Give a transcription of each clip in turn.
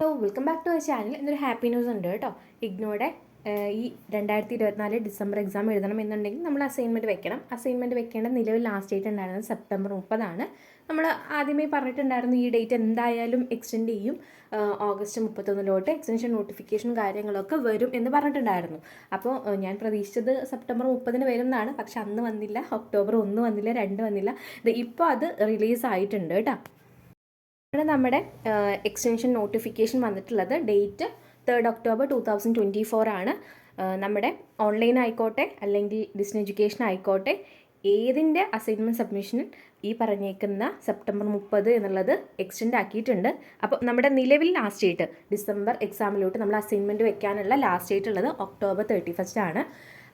Hello welcome back to our channel എന്നൊരു happy news ഉണ്ട് കേട്ടോ. ഇഗ്നോയുടെ ഈ രണ്ടായിരത്തി ഇരുപത്തിനാല് ഡിസംബർ എക്സാം എഴുതണം എന്നുണ്ടെങ്കിൽ നമ്മൾ അസൈൻമെന്റ് വെക്കണം. അസൈൻമെന്റ് വെക്കേണ്ട നിലവിൽ ലാസ്റ്റ് ഡേറ്റ് ഉണ്ടായിരുന്നത് സെപ്റ്റംബർ മുപ്പതാണ്. നമ്മൾ ആദ്യമേ പറഞ്ഞിട്ടുണ്ടായിരുന്നു ഈ ഡേറ്റ് എന്തായാലും എക്സ്റ്റെൻഡ് ചെയ്യും. ഓഗസ്റ്റ് മുപ്പത്തൊന്നിലോട്ട് എക്സ്റ്റൻഷൻ നോട്ടിഫിക്കേഷൻ കാര്യങ്ങളൊക്കെ വരും എന്ന് പറഞ്ഞിട്ടുണ്ടായിരുന്നു. അപ്പോൾ ഞാൻ പ്രതീക്ഷിച്ചത് സെപ്റ്റംബർ മുപ്പതിന് വരും എന്നാണ് പക്ഷെ അന്ന് വന്നില്ല. ഒക്ടോബർ ഒന്ന് വന്നില്ല രണ്ട് വന്നില്ല. ഇപ്പോൾ അത് റിലീസ് ആയിട്ടുണ്ട് കേട്ടോ. ഇവിടെ നമ്മുടെ എക്സ്റ്റൻഷൻ നോട്ടിഫിക്കേഷൻ വന്നിട്ടുള്ളത്. Date third October two thousand twenty four ആണ് നമ്മുടെ ഓൺലൈൻ ആയിക്കോട്ടെ അല്ലെങ്കിൽ ഡിസ്റ്റൻ എഡ്യൂക്കേഷൻ ആയിക്കോട്ടെ ഏതിന്റെ അസൈൻമെന്റ് സബ്മിഷൻ ഈ പറഞ്ഞേക്കുന്ന സെപ്റ്റംബർ മുപ്പത് എന്നുള്ളത് എക്സ്റ്റെൻഡ് ആക്കിയിട്ടുണ്ട്. അപ്പോൾ നമ്മുടെ നിലവിൽ ലാസ്റ്റ് ഡേറ്റ് ഡിസംബർ എക്സാമിലോട്ട് നമ്മൾ അസൈൻമെന്റ് വെക്കാനുള്ള ലാസ്റ്റ് ഡേറ്റ് ഉള്ളത് ഒക്ടോബർ തേർട്ടി ഫസ്റ്റ് ആണ്.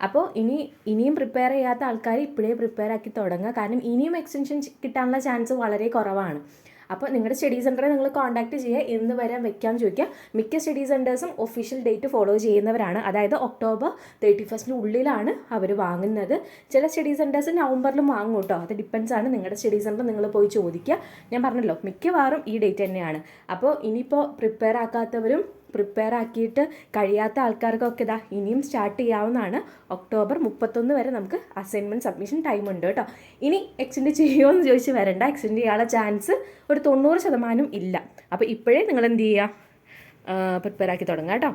അപ്പോൾ ഇനി ഇനിയും പ്രിപ്പയർ ചെയ്യാത്ത ആൾക്കാർ ഇപ്പോഴേ പ്രിപ്പയർ ആക്കി തുടങ്ങുക. കാരണം ഇനിയും എക്സ്റ്റൻഷൻ കിട്ടാനുള്ള ചാൻസ് വളരെ കുറവാണ്. അപ്പോൾ നിങ്ങളുടെ സ്റ്റഡി സെന്ററെ നിങ്ങൾ കോൺടാക്ട് ചെയ്യുക. എന്ന് വരെ വെക്കാൻ ചോദിക്കുക. മിക്ക സ്റ്റഡി സെന്റേഴ്സും ഒഫീഷ്യൽ ഡേറ്റ് ഫോളോ ചെയ്യുന്നവരാണ്. അതായത് ഒക്ടോബർ തേർട്ടി ഫസ്റ്റിന് ഉള്ളിലാണ് അവർ വാങ്ങുന്നത്. ചില സ്റ്റഡി സെന്റേഴ്സ് നവംബറിലും വാങ്ങും കേട്ടോ. അത് ഡിപ്പെൻസ് ആണ്. നിങ്ങളുടെ സ്റ്റഡി സെന്റർ നിങ്ങൾ പോയി ചോദിക്കുക. ഞാൻ പറഞ്ഞല്ലോ മിക്കവാറും ഈ ഡേറ്റ് തന്നെയാണ്. അപ്പോൾ ഇനിയിപ്പോൾ പ്രിപ്പയർ ആക്കാത്തവരും പ്രിപ്പയർ ആക്കിയിട്ട് കഴിയാത്ത ആൾക്കാർക്കൊക്കെ ഇതാ ഇനിയും സ്റ്റാർട്ട് ചെയ്യാവുന്നതാണ്. ഒക്ടോബർ മുപ്പത്തൊന്ന് വരെ നമുക്ക് അസൈൻമെന്റ് സബ്മിഷൻ ടൈം ഉണ്ട് കേട്ടോ. ഇനി എക്സ്റ്റെൻഡ് ചെയ്യുമോ എന്ന് ചോദിച്ച് വരണ്ട. എക്സ്റ്റെൻഡ് ചെയ്യാനുള്ള ചാൻസ് ഒരു തൊണ്ണൂറ് ശതമാനം ഇല്ല. അപ്പോൾ ഇപ്പോഴേ നിങ്ങൾ എന്ത് ചെയ്യുക? പ്രിപ്പയർ ആക്കി തുടങ്ങാം കേട്ടോ.